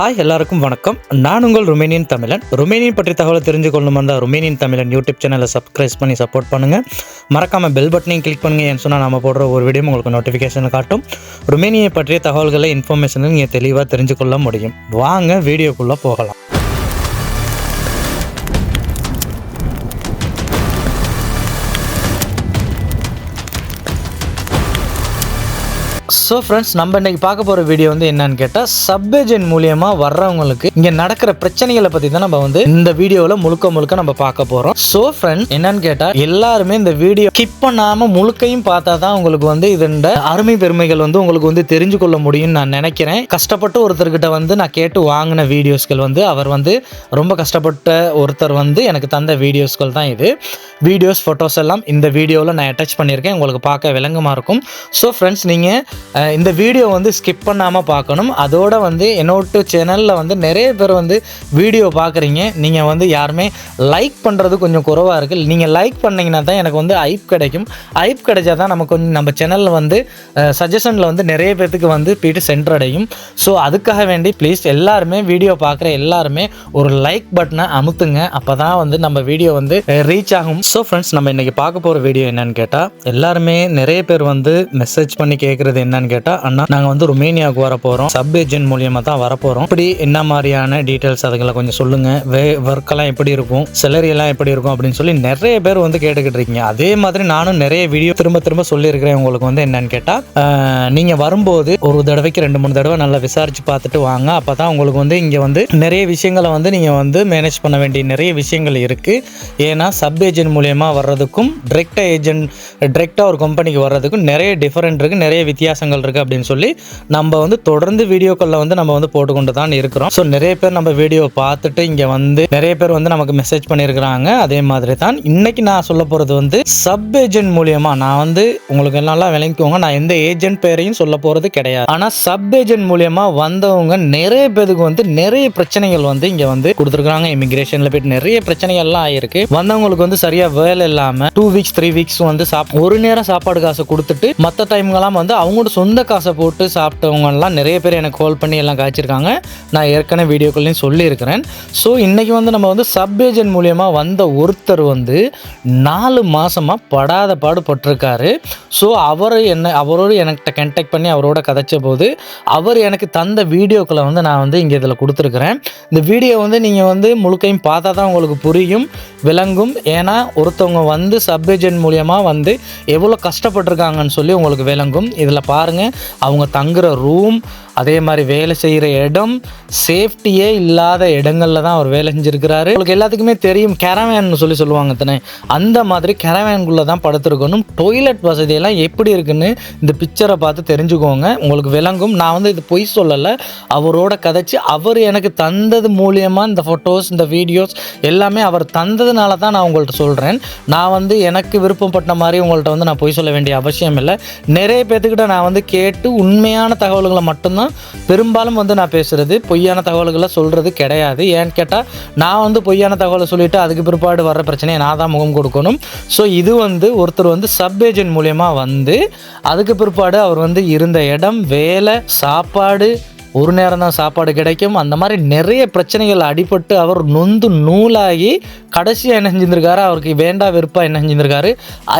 Hi எல்லாருக்கும் வணக்கம். நான் உங்கள் ருமேனியன் தமிழன். ருமேனியன் பற்றி தகவலை தெரிஞ்சு கொள்ளும் வந்தால் ருமேனியன் தமிழன் யூடியூப் சேனலை சப்ஸ்கிரைப் பண்ணி சப்போர்ட் பண்ணுங்கள் மறக்காமல் பெல் பட்டனையும் கிளிக் பண்ணுங்க. ஏன்னு சொன்னால் நம்ம போடுற ஒரு வீடியோ உங்களுக்கு நோட்டிஃபிகேஷன் காட்டும். ருமேனியை பற்றிய தகவல்களை இன்ஃபர்மேஷனை நீங்கள் தெளிவாக தெரிஞ்சு கொள்ள முடியும். வாங்க வீடியோக்குள்ளே போகலாம். ஸோ ஃப்ரெண்ட்ஸ் நம்ம இன்னைக்கு பார்க்க போகிற வீடியோ வந்து என்னன்னு கேட்டால் சப்ஏஜென்ட் மூலியமாக வர்றவங்களுக்கு இங்கே நடக்கிற பிரச்சனைகளை பற்றி தான் நம்ம வந்து இந்த வீடியோவில் முழுக்க முழுக்க நம்ம பார்க்க போகிறோம் ஸோ ஃப்ரெண்ட்ஸ் என்னன்னு கேட்டால் எல்லாருமே இந்த வீடியோ கிப் பண்ணாமல் முழுக்கையும் பார்த்தா தான் உங்களுக்கு வந்து இதோட அருமை பெருமைகள் வந்து உங்களுக்கு வந்து தெரிஞ்சு கொள்ள முடியும்னு நான் நினைக்கிறேன். கஷ்டப்பட்டு ஒருத்தர்கிட்ட வந்து நான் கேட்டு வாங்கின வீடியோஸ்கள் வந்து அவர் வந்து ரொம்ப கஷ்டப்பட்ட ஒருத்தர் வந்து எனக்கு தந்த வீடியோஸ்கள் தான் இது. வீடியோஸ் ஃபோட்டோஸ் எல்லாம் இந்த வீடியோவில் நான் அட்டாச் பண்ணியிருக்கேன். உங்களுக்கு பார்க்க விளங்கமாக இருக்கும். ஸோ ஃப்ரெண்ட்ஸ் நீங்கள் இந்த வீடியோ வந்து ஸ்கிப் பண்ணாமல் பார்க்கணும். அதோட வந்து என்னோட்டு சேனலில் வந்து நிறைய பேர் வந்து வீடியோ பார்க்குறீங்க. நீங்கள் வந்து யாருமே லைக் பண்ணுறது கொஞ்சம் குறவாக இருக்குது நீங்கள் லைக் பண்ணிங்கன்னா தான் எனக்கு வந்து ஐப் கிடைக்கும். ஐப் கிடைச்சா தான் நமக்கு கொஞ்சம் நம்ம சேனலில் வந்து சஜஷனில் வந்து நிறைய பேர்த்துக்கு வந்து போயிட்டு சென்றடையும் ஸோ அதுக்காக வேண்டி ப்ளீஸ் எல்லாருமே வீடியோ பார்க்குற எல்லாருமே ஒரு லைக் பட்டனை அமுத்துங்க. அப்போ தான் வந்து நம்ம வீடியோ வந்து ரீச் ஆகும். ஸோ ஃப்ரெண்ட்ஸ் நம்ம இன்றைக்கி பார்க்க போகிற வீடியோ என்னன்னு கேட்டால் எல்லாருமே நிறைய பேர் வந்து மெசேஜ் பண்ணி கேட்குறது என்னன்னு கேட்டால் அண்ணா நாங்கள் வந்து ருமேனியாவுக்கு வர போகிறோம் சப் ஏஜென்ட் மூலியமாக தான் வரப்போறோம் இப்படி என்ன மாதிரியான டீட்டெயில்ஸ் அதுகளை கொஞ்சம் சொல்லுங்கள் வே ஒர்க்கெல்லாம் எப்படி இருக்கும்? சேலரி எல்லாம் எப்படி இருக்கும் அப்படின்னு சொல்லி நிறைய பேர் வந்து கேட்டுக்கிட்டு இருக்கீங்க. அதே மாதிரி நானும் நிறைய வீடியோ திரும்ப திரும்ப சொல்லியிருக்கிறேன். உங்களுக்கு வந்து என்னன்னு கேட்டால் நீங்கள் வரும்போது ஒரு தடவைக்கு ரெண்டு மூணு தடவை நல்லா விசாரிச்சு பார்த்துட்டு வாங்க. அப்போ தான் உங்களுக்கு வந்து இங்கே வந்து நிறைய விஷயங்களை வந்து நீங்கள் வந்து மேனேஜ் பண்ண வேண்டிய நிறைய விஷயங்கள் இருக்குது ஏன்னா சப் ஏஜென்ட் மூலியமாக வர்றதுக்கும் டிரெக்டாக ஏஜென்ட் டிரெக்டாக ஒரு கம்பெனிக்கு வர்றதுக்கும் நிறைய டிஃபரெண்ட் இருக்குது நிறைய வித்தியாசங்கள் இருக்குது அப்படின்னு சொல்லி நம்ம வந்து தொடர்ந்து வீடியோக்களில் வந்து நம்ம வந்து போட்டுக்கொண்டு தான் இருக்கிறோம். ஸோ நிறைய பேர் நம்ம வீடியோ பார்த்துட்டு இங்கே வந்து நிறைய பேர் வந்து நமக்கு மெசேஜ் பண்ணியிருக்கிறாங்க. அதே மாதிரி தான் இன்னைக்கு நான் சொல்ல போகிறது வந்து சப் ஏஜென்ட் மூலியமாக நான் வந்து உங்களுக்கு நல்லா விளங்கிக்கோங்க. நான் எந்த ஏஜென்ட் பேரையும் சொல்ல போகிறது கிடையாது. ஆனால் சப் ஏஜென்ட் மூலியமாக வந்தவங்க நிறைய பேருக்கு வந்து நிறைய பிரச்சனைகள் வந்து இங்கே வந்து கொடுத்துருக்காங்க இமிகிரேஷனில் போயிட்டு நிறைய பிரச்சனைகள்லாம் ஆயிருக்கு. வந்தவங்களுக்கு வந்து சரியாக வேலை இல்லாமல் டூ வீக்ஸ் த்ரீ வீக்ஸ் வந்து சாப் ஒரு நேரம் சாப்பாடு காசை கொடுத்துட்டு மற்ற டைம்கெல்லாம் வந்து அவங்களோட சொந்த காசை போட்டு சாப்பிட்டவங்கலாம் நிறைய பேர் எனக்கு கால் பண்ணி எல்லாம் காய்ச்சிருக்காங்க. நான் ஏற்கனவே வீடியோக்கள்லையும் சொல்லியிருக்கிறேன். ஸோ இன்றைக்கி வந்து நம்ம வந்து சப் ஏஜென்ட் மூலியமாக வந்த ஒருத்தர் வந்து நாலு மாதமாக படாத பாடு பட்டிருக்காரு. ஸோ அவர் என்ன அவரோடு என்கிட்ட கண்டெக்ட் பண்ணி அவரோட கதைச்ச போது அவர் எனக்கு தந்த வீடியோக்களை வந்து நான் வந்து இங்கே இதில் கொடுத்துருக்குறேன். இந்த வீடியோ வந்து நீங்கள் வந்து முழுக்கையும் பார்த்தா தான் உங்களுக்கு புரியும் விளங்கும். ஏன்னா ஒருத்தவங்க வந்து சப் ஏஜென்ட் மூலியமாக வந்து எவ்வளோ கஷ்டப்பட்டிருக்காங்கன்னு சொல்லி உங்களுக்கு விளங்கும். இதில் பாருங்கள் அவங்க தங்குற ரூம் அதே மாதிரி வேலை செய்கிற இடம் சேஃப்டியே இல்லாத இடங்களில் தான் அவர் வேலை செஞ்சுருக்கிறாரு. உங்களுக்கு எல்லாத்துக்குமே தெரியும் கேரவேன் சொல்லி சொல்லுவாங்க தானே அந்த மாதிரி கேரவேன்குள்ளே தான் படுத்துருக்கணும் டொய்லெட் வசதியெல்லாம் எப்படி இருக்குன்னு இந்த பிக்சரை பார்த்து தெரிஞ்சுக்கோங்க. உங்களுக்கு விளங்கும். நான் வந்து இது பொய் சொல்லலை. அவரோட கதைச்சு அவர் எனக்கு தந்தது மூலியமாக இந்த ஃபோட்டோஸ் இந்த வீடியோஸ் எல்லாமே அவர் தந்ததுனால தான் நான் உங்கள்கிட்ட சொல்கிறேன் நான் வந்து எனக்கு விருப்பப்பட்ட மாதிரி உங்கள்கிட்ட வந்து நான் பொய் சொல்ல வேண்டிய அவசியம் இல்லை. நிறைய பேர்த்துக்கிட்ட நான் வந்து கேட்டு உண்மையான தகவல்களை மட்டும்தான் பெரும்பாலும் வந்து நான் பேசுகிறது பொய்யான தகவல்களை சொல்கிறது கிடையாது. ஏன்னு கேட்டால் நான் வந்து பொய்யான தகவலை சொல்லிவிட்டு அதுக்கு பிற்பாடு வர்ற பிரச்சனையை நான் தான் முகம் கொடுக்கணும். ஸோ இது வந்து ஒருத்தர் வந்து சப் ஏஜென்ட் மூலயமா வந்து அதுக்கு பிற்பாடு அவர் வந்து இருந்த இடம் வேலை சாப்பாடு ஒரு நேரம் தான் சாப்பாடு கிடைக்கும். அந்த மாதிரி நிறைய பிரச்சனைகள் அடிபட்டு அவர் நொந்து நூலாகி கடைசியாக என்ன செஞ்சிருந்திருக்காரு அவருக்கு வேண்டா வெறுப்பாக என்ன செஞ்சிருந்திருக்காரு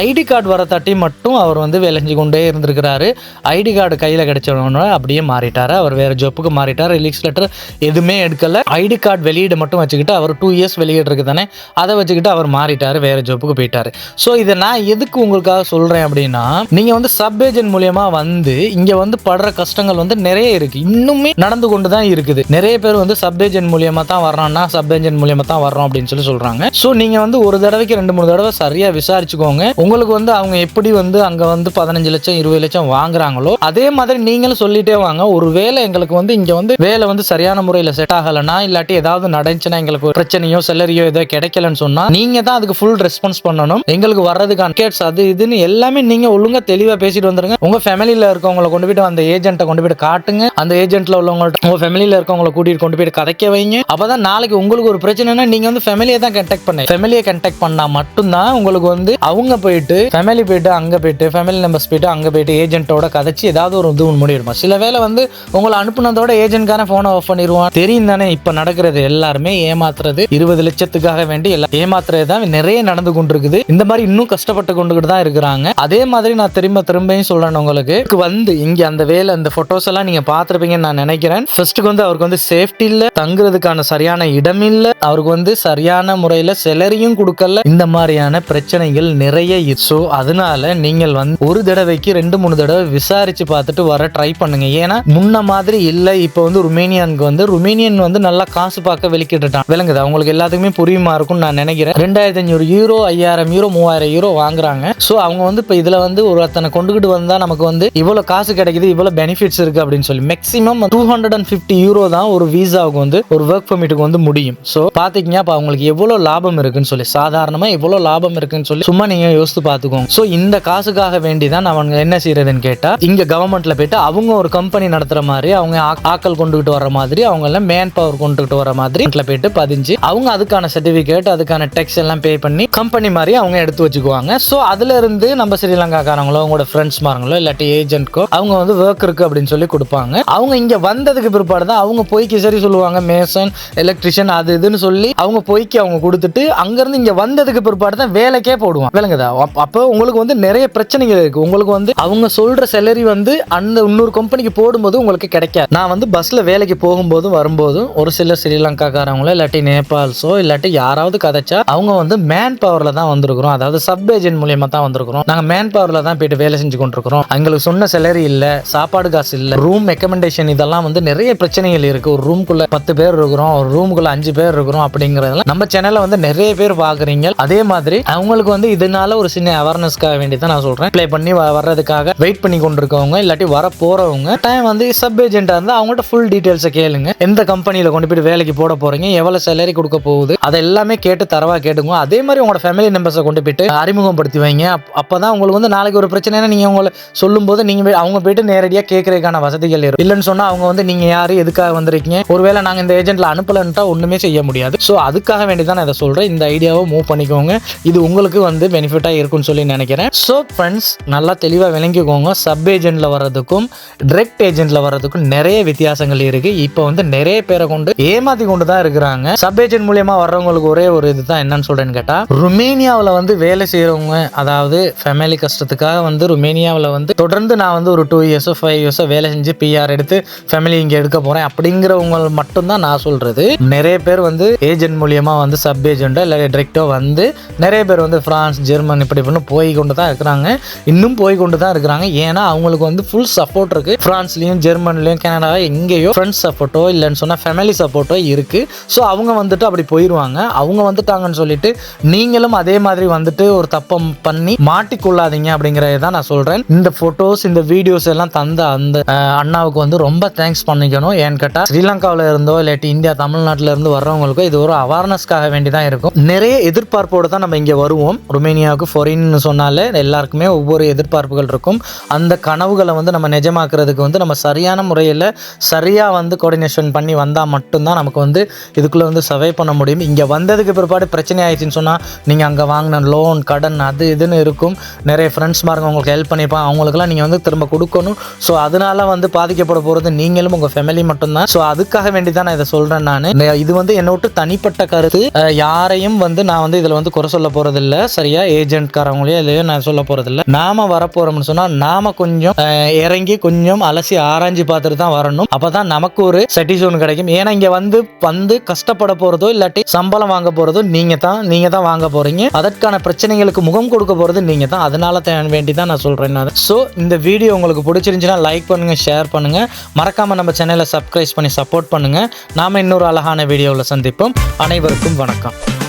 ஐடி கார்டு வர தட்டி மட்டும் அவர் வந்து விளைஞ்சு கொண்டே இருந்திருக்கிறாரு. ஐடி கார்டு கையில் கிடைச்சவன அப்படியே மாறிட்டார். அவர் வேறு ஜப்புக்கு மாறிட்டார். ரிலீஸ் லெட்டர் எதுவுமே எடுக்கலை. ஐடி கார்டு வெளியீடு மட்டும் வச்சுக்கிட்டு அவர் டூ இயர்ஸ் வெளியீடு இருக்கு தானே அதை வச்சுக்கிட்டு அவர் மாறிட்டார் வேறு ஜப்புக்கு போயிட்டார். ஸோ இதை நான் எதுக்கு உங்களுக்காக சொல்கிறேன் அப்படின்னா நீங்கள் வந்து சப் ஏஜென்ட் மூலியமாக வந்து இங்கே வந்து படுற கஷ்டங்கள் வந்து நிறைய இருக்குது இன்னும் நடந்து கொண்டு தான் இருக்குது. நிறைய பேர் வந்து சப் ஏஜென்ட் தான் வர்றோம்னா சப் ஏஜென்ட் தான் வர்றோம் அப்படின்னு சொல்லி சொல்றாங்க. ஸோ நீங்க வந்து ஒரு தடவைக்கு ரெண்டு மூணு தடவை சரியா விசாரிச்சுக்கோங்க. உங்களுக்கு வந்து அவங்க எப்படி வந்து அங்க வந்து பதினஞ்சு லட்சம் இருபது லட்சம் வாங்குறாங்களோ அதே மாதிரி நீங்களும் சொல்லிட்டே வாங்க. ஒரு வேலை எங்களுக்கு வந்து இங்க வந்து வேலை வந்து சரியான முறையில் செட் ஆகலைன்னா இல்லாட்டி ஏதாவது நடந்துச்சுன்னா எங்களுக்கு ஒரு பிரச்சனையோ செலரியோ ஏதோ கிடைக்கலன்னு சொன்னா நீங்க தான் அதுக்கு ஃபுல் ரெஸ்பான்ஸ் பண்ணணும். எங்களுக்கு வர்றதுக்கான கேட்ஸ் அது இதுன்னு எல்லாமே நீங்க ஒழுங்கா தெளிவா பேசிட்டு வந்துருங்க. உங்க ஃபேமிலியில் இருக்கவங்களை கொண்டு போயிட்டு அந்த ஏஜென்ட்டை கொண்டு போயிட்டு காட்டுங்க. அந்த ஏஜென்ட் பக்கத்தில் உள்ளவங்கள்ட்ட உங்கள் ஃபேமிலியில் இருக்கவங்களை கூட்டிகிட்டு கொண்டு போயிட்டு கதைக்க வைங்க. அப்போ தான் நாளைக்கு உங்களுக்கு ஒரு பிரச்சனைனா நீங்கள் வந்து ஃபேமிலியை தான் கண்டெக்ட் பண்ணி. ஃபேமிலியை கண்டெக்ட் பண்ணால் மட்டும்தான் உங்களுக்கு வந்து அவங்க போயிட்டு ஃபேமிலி போயிட்டு அங்கே போயிட்டு ஃபேமிலி மெம்பர்ஸ் போயிட்டு அங்கே போயிட்டு ஏஜென்ட்டோட கதைச்சு ஏதாவது ஒரு இது முடிவிடுமா சில வேளை வந்து உங்களை அனுப்புனதோட ஏஜென்ட்கான ஃபோனை ஆஃப் பண்ணிடுவான் தெரியும் தானே இப்போ நடக்கிறது எல்லாருமே ஏமாத்துறது. இருபது லட்சத்துக்காக வேண்டி எல்லாம் ஏமாத்துறது தான் நிறைய நடந்து கொண்டிருக்குது. இந்த மாதிரி இன்னும் கஷ்டப்பட்டு கொண்டுகிட்டு தான் இருக்கிறாங்க. அதே மாதிரி நான் திரும்ப திரும்பியும் சொல்றேன் உங்களுக்கு. வந்து இங்க அந்த வேலை அந்த போட்டோஸ் எல்லாம் நீங்க பார்த்திருப்பீங்கன்னு நான் நினைக்கிறேன். ஃபர்ஸ்ட்டுக்கு வந்து அவருக்கு வந்து சேஃப்டி இல்லை தங்குறதுக்கான சரியான இடம் இல்லை அவருக்கு வந்து சரியான முறையில் செலரியும் கொடுக்கல. இந்த மாதிரியான பிரச்சனைகள் நிறைய ஸோ அதனால நீங்கள் வந்து ஒரு தடவைக்கு ரெண்டு மூணு தடவை விசாரிச்சு பார்த்துட்டு வர ட்ரை பண்ணுங்க. ஏன்னா முன்ன மாதிரி இல்லை. இப்போ வந்து ருமேனியானுக்கு வந்து ருமேனியன் வந்து நல்லா காசு பார்க்க வெளிக்கிட்டுட்டான். விளங்குது? அவங்களுக்கு எல்லாத்துக்குமே புரியுமா இருக்கும்னு நான் நினைக்கிறேன். ரெண்டாயிரத்தி அஞ்சூறு யூரோ ஐயாயிரம் யூரோ மூவாயிரம் யூரோ வாங்குறாங்க. ஸோ அவங்க வந்து இப்போ இதில் வந்து ஒருத்தனை கொண்டுகிட்டு வந்தால் நமக்கு வந்து இவ்வளோ காசு கிடைக்குது இவ்வளோ பெனிஃபிட்ஸ் இருக்குது அப்படின்னு சொல்லி maximum two hundred and fifty euro தான் ஒரு வீசாவுக்கு வந்து ஒரு ஒர்க் பர்மிட்டுக்கு வந்து முடியும். ஸோ பாத்தீங்கன்னா அப்போ அவங்களுக்கு எவ்வளவு லாபம் இருக்குன்னு சொல்லி சாதாரணமா எவ்வளவு லாபம் இருக்குன்னு சொல்லி சும்மா நீங்க யோசித்து பார்த்துக்கோங்க. ஸோ இந்த காசுக்காக வேண்டி தான் அவங்க என்ன செய்யறதுன்னு கேட்டா இங்க கவர்மெண்ட்ல போயிட்டு அவங்க ஒரு கம்பெனி நடத்துற மாதிரி அவங்க ஆக்- கொண்டுகிட்டு வர மாதிரி அவங்க எல்லாம் மேன் பவர் கொண்டுகிட்டு வர மாதிரி வீட்டுல போயிட்டு பதிஞ்சு அவங்க அதுக்கான சர்டிபிகேட் அதுக்கான டெக்ஸ் எல்லாம் பே பண்ணி கம்பெனி மாதிரி அவங்க எடுத்து வச்சுக்குவாங்க. ஸோ அதுல இருந்து நம்ம ஸ்ரீலங்காக்காரங்களோ அவங்களோட ஃப்ரெண்ட்ஸ் மாருங்களோ இல்லாட்டி ஏஜென்ட்க்கோ அவங்க வந்து ஒர்க் இருக்கு அப்படின்னு சொல்லி கொடுப்பாங்க. அவங்க இங்க வந்ததுக்கு பிற்பாடு தான் அவங்க பொய்க்கு சரி சொல்லுவாங்க மேசன் எலக்ட்ரிஷியன் அது இதுன்னு சொல்லி அவங்க பொய்க்கு அவங்க கொடுத்துட்டு அங்கேருந்து இங்கே வந்ததுக்கு பிற்பாடு தான் வேலைக்கே போடுவான். விளங்குதா? அப்போ உங்களுக்கு வந்து நிறைய பிரச்சனைகள் இருக்குது உங்களுக்கு வந்து அவங்க சொல்கிற சேலரி வந்து அந்த இன்னொரு கம்பெனிக்கு போடும்போது உங்களுக்கு கிடைக்காது. நான் வந்து பஸ்ஸில் வேலைக்கு போகும்போதும் வரும்போதும் ஒரு சில ஸ்ரீலங்காக்காரங்களோ இல்லாட்டி நேபாள்ஸோ இல்லாட்டி யாராவது கதைச்சா அவங்க வந்து மேன் பவரில் தான் வந்திருக்கிறோம். அதாவது சப் ஏஜென்ட் மூலியமாக தான் வந்திருக்கிறோம். நாங்கள் மேன் பவரில் தான் போயிட்டு வேலை செஞ்சு கொண்டிருக்கிறோம். எங்களுக்கு சொன்ன சேலரி இல்லை சாப்பாடு காசு இல்லை ரூம் ரெக்கமெண்டேஷன் இதெல்லாம் வந்து நிறைய பிரச்சனைகள் இருக்குது ஒரு ரூம்குள்ள பத்து பேர் இருக்கிறோம் ஒரு ரூமுக்குள்ள அஞ்சு பேர் இருக்கிறோம் அப்படிங்கிறதெல்லாம் நம்ம சேனலில் வந்து நிறைய பேர் பார்க்குறீங்க அதே மாதிரி அவங்களுக்கு வந்து இதனால ஒரு சின்ன அவேர்னஸ்க்காக வேண்டி தான் நான் சொல்கிறேன் ப்ளே பண்ணி வ- வர்றதுக்காக வெயிட் பண்ணி கொண்டிருக்கவங்க இல்லாட்டி வர போகிறவங்க டைம் வந்து சப் ஏஜென்ட்டாக இருந்தால் அவங்கள்ட்ட ஃபுல் டீட்டெயில்ஸை கேளுங்க. எந்த கம்பெனியில் கொண்டு போயிட்டு வேலைக்கு போட போறீங்க எவ்வளோ சேலரி கொடுக்க போகுது அதை எல்லாமே கேட்டு தரவா கேட்டுங்க அதே மாதிரி உங்களோட ஃபேமிலி மெம்பர்ஸை கொண்டு போயிட்டு அறிமுகப்படுத்தி வைங்க. அப்போ தான் உங்களுக்கு வந்து நாளைக்கு ஒரு பிரச்சனைனா நீங்கள் உங்களை சொல்லும்போது நீங்கள் அவங்க போயிட்டு நேரடியாக கேட்கறதுக்கான வசதிகள் இருக்கும் இல்லைன்னு சொன்னா அவங்க வந்து நீங்க யாரு எதுக்காக வந்திருக்கீங்க? ஒருவேளை நாங்க இந்த ஏஜென்ட்ல அனுப்பலன்ட்டா ஒண்ணுமே செய்ய முடியாது. ஸோ அதுக்காக வேண்டி தான் நான் இதை சொல்றேன். இந்த ஐடியாவை மூவ் பண்ணிக்கோங்க. இது உங்களுக்கு வந்து பெனிஃபிட்டா இருக்கும்னு சொல்லி நினைக்கிறேன். ஸோ ஃப்ரெண்ட்ஸ் நல்லா தெளிவாக விளங்கிக்கோங்க. சப் ஏஜென்ட்ல வர்றதுக்கும் டிரெக்ட் ஏஜென்ட்ல வர்றதுக்கும் நிறைய வித்தியாசங்கள் இருக்கு. இப்போ வந்து நிறைய பேரை கொண்டு ஏமாத்தி கொண்டு தான் இருக்கிறாங்க. சப் ஏஜென்ட் மூலியமா வர்றவங்களுக்கு ஒரே ஒரு இதுதான் என்னன்னு சொல்றேன்னு கேட்டா ருமேனியாவில் வந்து வேலை செய்யறவங்க அதாவது ஃபேமிலி கஷ்டத்துக்காக வந்து ருமேனியாவில் வந்து தொடர்ந்து நான் வந்து ஒரு டூ இயர்ஸோ ஃபைவ் இயர்ஸோ வேலை செஞ்சு பிஆர் எடுத்து ஃபேமிலி இங்கே எடுக்க போகிறேன் அப்படிங்கிறவங்க மட்டும்தான் நான் சொல்கிறது நிறைய பேர் வந்து ஏஜென்ட் மூலியமாக வந்து சப் ஏஜென்ட்டோ இல்லை டிரெக்டோ வந்து நிறைய பேர் வந்து ஃப்ரான்ஸ் ஜெர்மன் இப்படி இப்படின்னு போய் கொண்டு தான் இருக்கிறாங்க. இன்னும் போய் கொண்டு தான் இருக்கிறாங்க. ஏன்னா அவங்களுக்கு வந்து ஃபுல் சப்போர்ட் இருக்குது ஃப்ரான்ஸ்லேயும் ஜெர்மன்லேயும் கனடா எங்கேயோ ஃப்ரெண்ட்ஸ் சப்போர்ட்டோ இல்லைன்னு சொன்னால் ஃபேமிலி சப்போர்ட்டோ இருக்கு. ஸோ அவங்க வந்துட்டு அப்படி போயிடுவாங்க அவங்க வந்துட்டாங்கன்னு சொல்லிட்டு நீங்களும் அதே மாதிரி வந்துட்டு ஒரு தப்பம் பண்ணி மாட்டிக்கொள்ளாதீங்க அப்படிங்கறத தான் நான் சொல்கிறேன் இந்த ஃபோட்டோஸ் இந்த வீடியோஸ் எல்லாம் தந்த அந்த அண்ணாவுக்கு வந்து ரொம்ப தேங்க்ஸ் பண்ணிக்கணும். ஏன்னு கேட்டால் ஸ்ரீலங்காவில் இருந்தோ இல்லாட்டி இந்தியா தமிழ்நாட்டில் இருந்து வர்றவங்களுக்கோ இது ஒரு அவேர்னஸ்க்காக வேண்டி தான் இருக்கும். நிறைய எதிர்பார்ப்போடு தான் நம்ம இங்கே வருவோம். ருமேனியாவுக்கு ஃபொரின்னு சொன்னாலே எல்லாருக்குமே ஒவ்வொரு எதிர்பார்ப்புகள் இருக்கும். அந்த கனவுகளை வந்து நம்ம நிஜமாக்குறதுக்கு வந்து நம்ம சரியான முறையில் சரியாக வந்து கோஆர்டினேஷன் பண்ணி வந்தால் மட்டும்தான் நமக்கு வந்து இதுக்குள்ளே வந்து சர்வை பண்ண முடியும். இங்கே வந்ததுக்கு பிற்பாடு பிரச்சனை ஆயிடுச்சுன்னு சொன்னால் நீங்கள் அங்கே வாங்கின லோன் கடன் அது இதுன்னு இருக்கும். நிறைய ஃப்ரெண்ட்ஸ் மாருங்க உங்களுக்கு ஹெல்ப் பண்ணிப்பாங்க. அவங்களுக்குலாம் நீங்கள் வந்து திரும்ப கொடுக்கணும். ஸோ அதனால வந்து பாதிக்கப்பட போகிறது நீங்களும் உங்கள் ஃபேமிலி மட்டும்தான். ஸோ அதுக்காக வேண்டி தான் நான் இதை சொல்கிறேன் நான். இது வந்து என்னை விட்டு தனிப்பட்ட கருத்து. யாரையும் வந்து நான் வந்து இதில் வந்து குறை சொல்ல போகிறதில்ல சரியா? ஏஜென்ட்காரவங்களையோ இல்லையோ நான் சொல்ல போகிறதில்ல நாம வரப்போகிறோம்னு சொன்னால் நாம கொஞ்சம் இறங்கி கொஞ்சம் அலசி ஆராய்ஞ்சு பார்த்துட்டு தான் வரணும். அப்போ தான் நமக்கு ஒரு செட்டிசோன் கிடைக்கும். ஏன்னா இங்கே வந்து வந்து கஷ்டப்பட போகிறதோ இல்லாட்டி சம்பளம் வாங்க போகிறதோ நீங்கள் தான் நீங்கள் தான் வாங்க போகிறீங்க அதற்கான பிரச்சனைகளுக்கு முகம் கொடுக்க போகிறது நீங்கள் தான். அதனால தான் வேண்டி தான் நான். சொல்கிறேன் ஸோ இந்த வீடியோ உங்களுக்கு பிடிச்சிருந்துச்சுன்னா லைக் பண்ணுங்கள் ஷேர் பண்ணுங்கள் மறக்காமல் நம்ம சேனலை சப்ஸ்கிரைப் பண்ணி சப்போர்ட் பண்ணுங்கள் நாம் இன்னொரு அழகான வீடியோவில் சந்திப்போம். அனைவருக்கும் வணக்கம்.